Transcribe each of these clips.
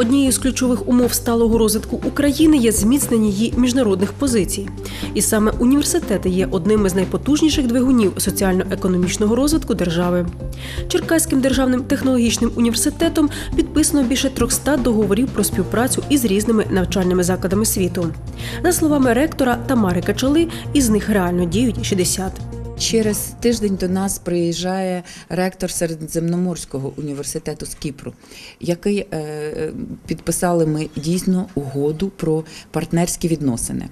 Однією з ключових умов сталого розвитку України є зміцнення її міжнародних позицій. І саме університети є одним із найпотужніших двигунів соціально-економічного розвитку держави. Черкаським державним технологічним університетом підписано більше 300 договорів про співпрацю із різними навчальними закладами світу. За словами ректора Тамари Качали, із них реально діють 60. Через тиждень до нас приїжджає ректор Середземноморського університету з Кіпру, який е, підписали ми дійсно угоду про партнерські відносини.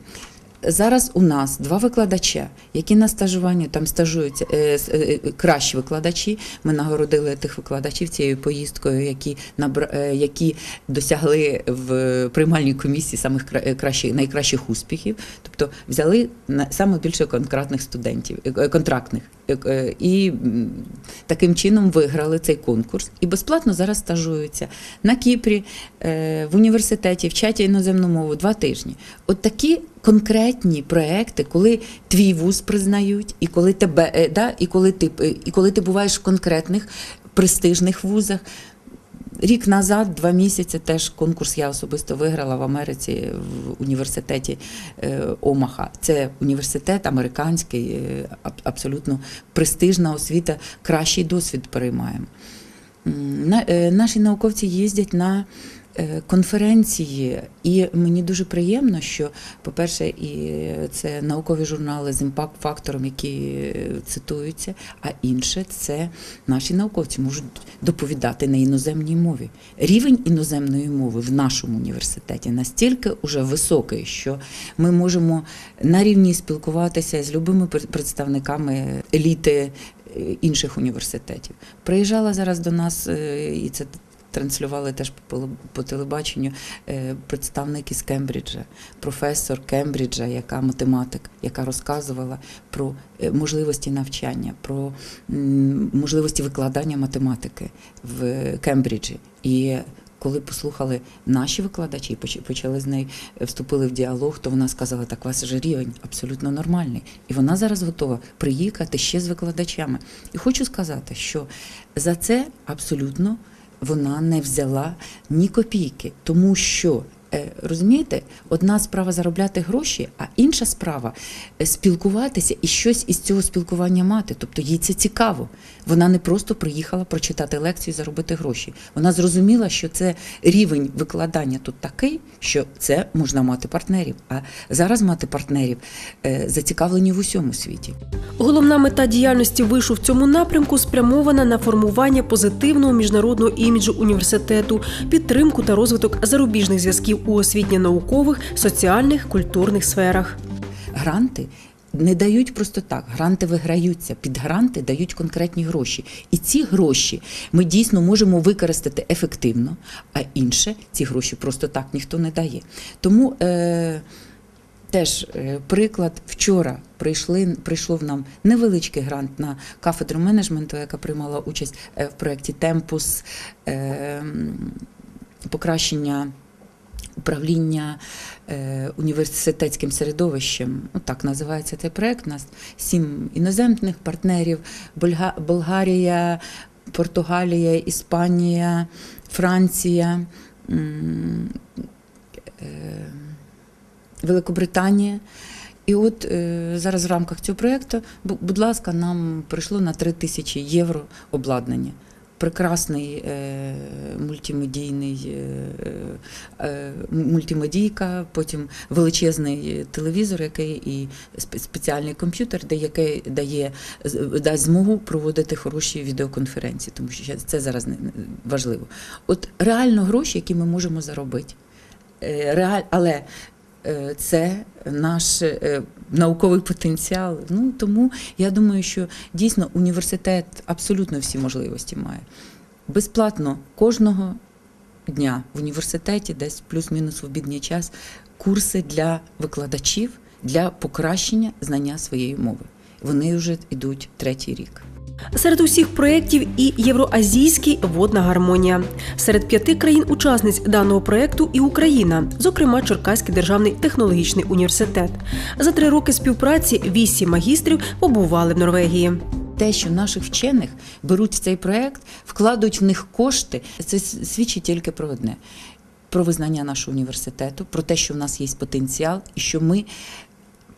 Зараз у нас два викладача, які на стажуванні там стажуються е, е, е, кращі викладачі. Ми нагородили тих викладачів цією поїздкою, які набра- е, які досягли в приймальній комісії самих е, кращих найкращих успіхів. Тобто взяли саме більше контрактних студентів, е, контрактних. І таким чином виграли цей конкурс і безплатно зараз стажуються на Кіпрі, е, в університеті, вчать іноземну мову два тижні. От такі конкретні проекти, коли твій вуз признають, і коли тебе е, да, і коли ти е, і коли ти буваєш в конкретних престижних вузах. Рік назад, два місяці, теж конкурс я особисто виграла в Америці в університеті е, Омаха. Це університет американський, абсолютно престижна освіта, кращий досвід переймаємо. На- Наші науковці їздять на конференції, і мені дуже приємно, що, по-перше, і це наукові журнали з імпакт-фактором, які е, цитуються, а інше це наші науковці можуть доповідати на іноземній мові. Рівень іноземної мови в нашому університеті настільки уже високий, що ми можемо на рівні спілкуватися з любими пр- представниками еліти е, інших університетів. Приїжджала зараз до нас, е, і це транслювали теж по, телебаченню е, представник із Кембриджа, професор Кембриджа, яка математик, яка розказувала про е, можливості навчання, про можливості викладання математики в Кембриджі. І коли послухали наші викладачі, поч- почали з нею е, вступили в діалог, то вона сказала, так у вас же рівень абсолютно нормальний. І вона зараз готова приїхати ще з викладачами. І хочу сказати, що за це абсолютно вона не взяла ні копійки, тому що. Е, Розумієте, одна справа заробляти гроші, а інша справа е, спілкуватися і щось із цього спілкування мати. Тобто їй це цікаво. Вона не просто приїхала прочитати лекцію і заробити гроші. Вона зрозуміла, що це рівень викладання тут такий, що це можна мати партнерів. А зараз мати партнерів е, зацікавлені в усьому світі. Головна мета діяльності вишу в цьому напрямку спрямована на формування позитивного міжнародного іміджу університету, підтримку та розвиток зарубіжних зв'язків у освітньо-наукових, соціальних, культурних сферах. Гранти не дають просто так. Гранти виграються. Під гранти дають конкретні гроші. І ці гроші ми дійсно можемо використати ефективно, а інше ці гроші просто так ніхто не дає. Тому е, теж е, приклад вчора прийшли, прийшов нам невеличкий грант на кафедру менеджменту, яка приймала участь е, в проєкті Темпус е, покращення управління е, університетським середовищем. Ну, так називається цей проект. У нас сім іноземних партнерів: Болгарія, Португалія, Іспанія, Франція. е, Великобританія. І от е, зараз в рамках цього проєкту, будь ласка, нам прийшло на 3 тисячі євро обладнання. Прекрасний е, мультимедійний е, е, мультимедійка, потім величезний телевізор, який і спеціальний комп'ютер, де який дає дасть змогу проводити хороші відеоконференції, тому що це зараз важливо. От реально гроші, які ми можемо заробити. Реаль, але це наш е, науковий потенціал. Ну тому я думаю, що дійсно університет абсолютно всі можливості має. Безплатно кожного дня в університеті, десь плюс-мінус в обідній час, курси для викладачів для покращення знання своєї мови. Вони вже йдуть третій рік. Серед усіх проєктів і євроазійський водна гармонія. Серед п'яти країн-учасниць даного проєкту і Україна, зокрема Черкаський державний технологічний університет. За три роки співпраці вісім магістрів побували в Норвегії. те, що наших вчених беруть в цей проект, вкладають в них кошти, це свідчить тільки про одне. про визнання нашого університету, про те, що в нас є потенціал і що ми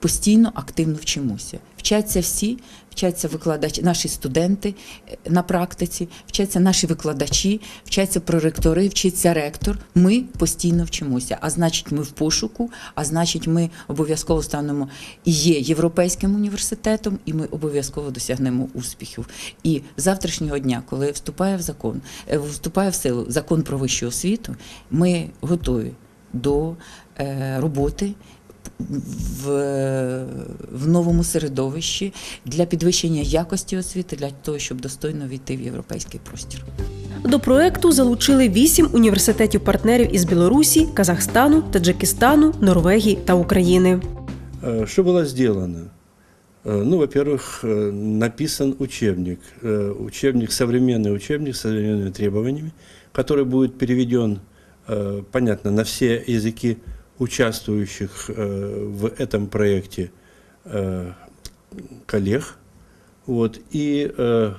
постійно активно вчимося. Вчаться всі, вчаться викладачі, наші студенти е, на практиці, вчаться наші викладачі, вчаться проректори, вчиться ректор. Ми постійно вчимося. А значить, ми в пошуку, а значить, ми обов'язково станемо і є європейським університетом, і ми обов'язково досягнемо успіхів. І завтрашнього дня, коли вступає в закон, е, вступає в силу закон про вищу освіту, ми готові до е, роботи в, в новому середовищі для підвищення якості освіти, для того, щоб достойно війти в європейський простір. До проекту залучили вісім університетів-партнерів із Білорусі, Казахстану, Таджикистану, Норвегії та України. Э, Что было сделано? Э, Ну, во-первых, э, написан учебник, э, учебник, современный учебник с современными требованиями, который будет переведен, э, понятно, на все языки участвующих э, в этом проекте э, коллег. Вот, и э,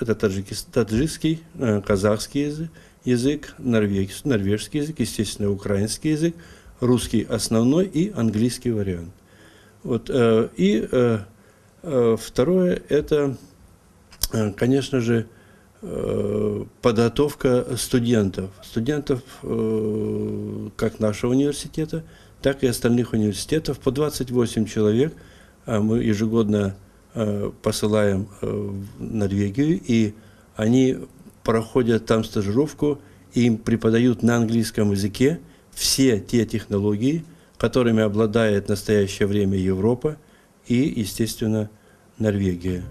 это таджикский, казахский язык, норвежский язык, естественно, украинский язык, русский основной и английский вариант. Вот, и второе – это, конечно же, подготовка студентов. Студентов э, как нашего университета, так и остальных университетов. По 28 человек а мы ежегодно э, посылаем э, в Норвегию, и они проходят там стажировку, им преподают на английском языке все те технологии, которыми обладает в настоящее время Европа и, естественно, Норвегия.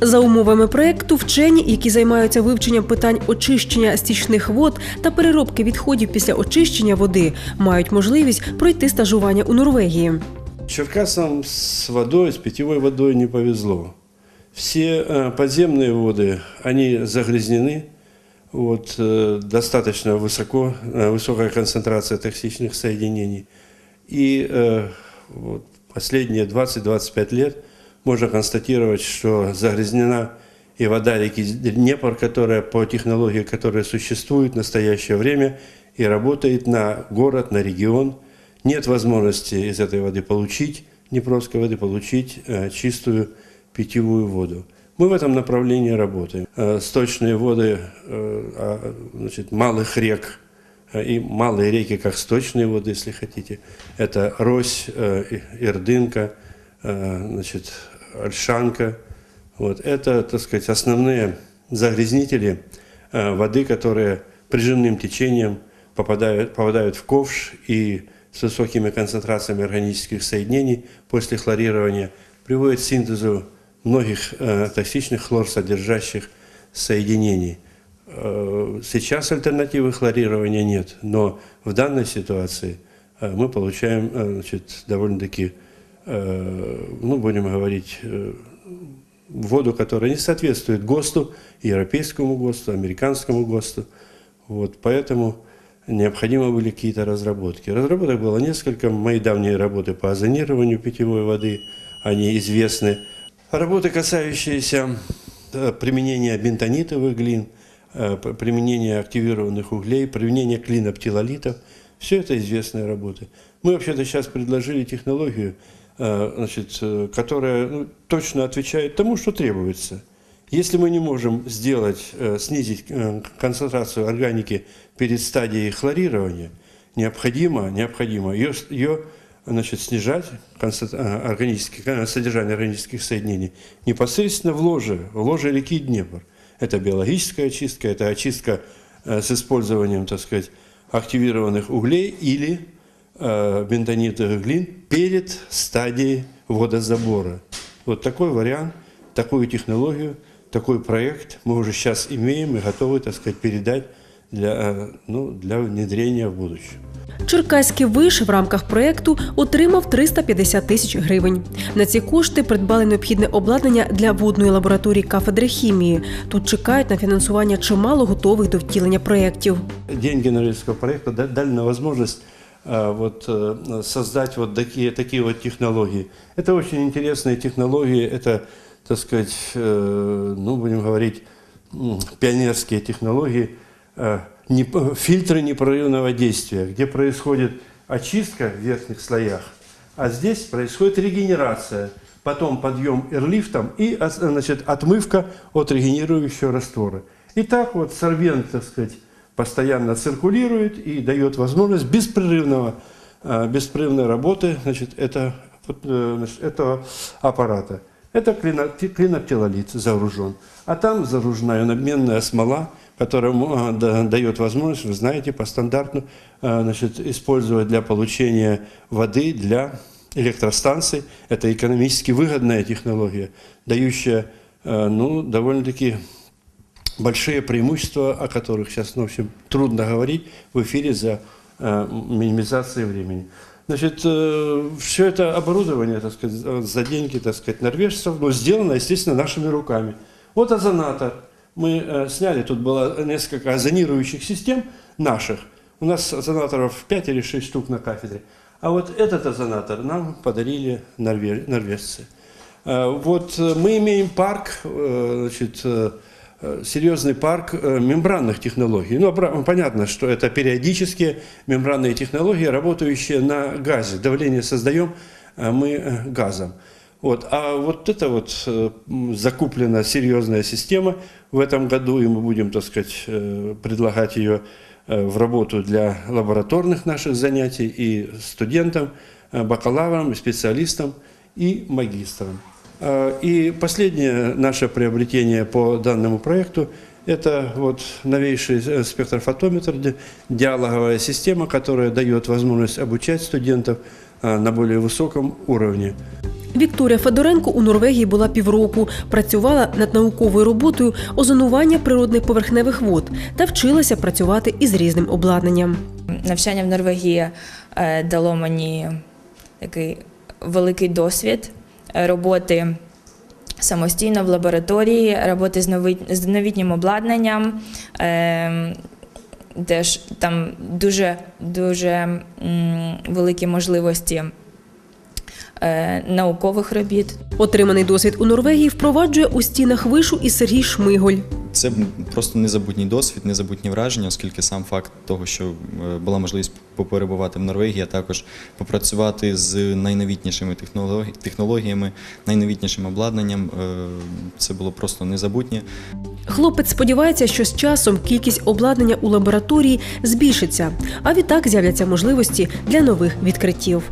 За умовами проекту, вчені, які займаються вивченням питань очищення стічних вод та переробки відходів після очищення води, мають можливість пройти стажування у Норвегії. Черкасам с водой, с питьевой водой не повезло. Все э, подземные воды, они загрязнены, вот, э, достаточно высоко, э, высокая концентрация токсичных соединений. И э, вот, последние 20-25 лет можно констатировать, что загрязнена и вода реки Днепр, которая по технологии, которая существует в настоящее время и работает на город, на регион. Нет возможности из этой воды получить, Днепровской воды, получить э, чистую питьевую воду. Мы в этом направлении работаем. Э, сточные воды э, а, значит, малых рек и малые реки, как сточные воды, если хотите, это Рось, Ирдынка, значит, Ольшанка. Вот. Это, так сказать, основные загрязнители э, воды, которые прижимным течением попадают, попадают в ковш и с высокими концентрациями органических соединений после хлорирования приводят к синтезу многих э, токсичных хлорсодержащих соединений. Э, Сейчас альтернативы хлорирования нет, но в данной ситуации э, мы получаем э, значит, довольно-таки, ну, будем говорить, э, воду, которая не соответствует ГОСТу, европейскому ГОСТу, американскому ГОСТу. Вот, поэтому необходимы были какие-то разработки. Разработок было несколько. Мои давние работы по озонированию питьевой воды, они известны. Работы, касающиеся э, применения бентонитовых глин, э, применения активированных углей, применения клиноптилолитов, все это известные работы. Мы вообще-то сейчас предложили технологию, э, значит, э, которая ну, точно отвечает тому, что требуется. Если мы не можем сделать, э, снизить э, концентрацию органики перед стадией хлорирования, необходимо, необходимо ее, ее значит, снижать, э, органических, э, содержание органических соединений, непосредственно в ложе, в ложе реки Днепр. Это биологическая очистка, это очистка э, с использованием, так сказать, активированных углей или э, бентонитовых глин перед стадией водозабора. Вот такой вариант, такую технологию, такой проект мы уже сейчас имеем и готовы, так сказать, передать для, э, ну, для внедрения в будущем. Черкаський виш в рамках проекту отримав 350 тисяч гривень. На ці кошти придбали необхідне обладнання для водної лабораторії кафедри хімії. Тут чекають на фінансування чимало готових до втілення проєктів. деньги норвежского проекта да- дали нам возможность а, вот, э, создать вот такие, такие вот технологии. Это очень интересные технологии, это, так сказать, э, ну, будем говорить, пионерские технологии. Э, фильтры непрерывного действия, где происходит очистка в верхних слоях, а здесь происходит регенерация, потом подъем эрлифтом и а, значит, отмывка от регенерирующего раствора. И так вот сорбент, так сказать, постоянно циркулирует и дает возможность беспрерывного, э, беспрерывной работы значит, это, э, значит, этого аппарата. Это клино- клиноптилолит загружен. А там загружена надменная смола, которая да- дает возможность, вы знаете, по стандарту э, значит, использовать для получения воды для электростанций. Это экономически выгодная технология, дающая э, ну, довольно-таки большие преимущества, о которых сейчас, ну, в общем, трудно говорить в эфире за э, минимизацией времени. Значит, все это оборудование, так сказать, э, за деньги, так сказать, норвежцев, но сделано, естественно, нашими руками. Вот озонатор. Мы э, сняли, тут было несколько озонирующих систем наших. У нас озонаторов 5 или 6 штук на кафедре. А вот этот озонатор нам подарили норве- норвежцы. Э, Вот э, мы имеем парк, э, значит, э, э, серьезный парк э, мембранных технологий. Ну, обра- понятно, что это периодические мембранные технологии, работающие на газе. Давление создаем э, мы э, газом. Вот. А вот это вот э, закуплена серьезная система в этом году, и мы будем, так сказать, э, предлагать ее э, в работу для лабораторных наших занятий и студентам, э, бакалаврам, специалистам и магистрам. Э, И последнее наше приобретение по данному проекту – это вот новейший э, спектрофотометр, ди- диалоговая система, которая дает возможность обучать студентов э, на более высоком уровне. Вікторія Федоренко у Норвегії була півроку, працювала над науковою роботою озонування природних поверхневих вод та вчилася працювати із різним обладнанням. Навчання в Норвегії е, дало мені такий великий досвід е, роботи самостійно в лабораторії, роботи з новітнім обладнанням. е, Теж там дуже, дуже великі можливості е, наукових робіт. Отриманий досвід у Норвегії впроваджує у стінах вишу і Сергій Шмиголь. Це просто незабутній досвід, незабутні враження, оскільки сам факт того, що е, була можливість поперебувати в Норвегії, а також попрацювати з найновітнішими технологіями, найновітнішим обладнанням, е, це було просто незабутнє. Хлопець сподівається, що з часом кількість обладнання у лабораторії збільшиться, а відтак з'являться можливості для нових відкриттів.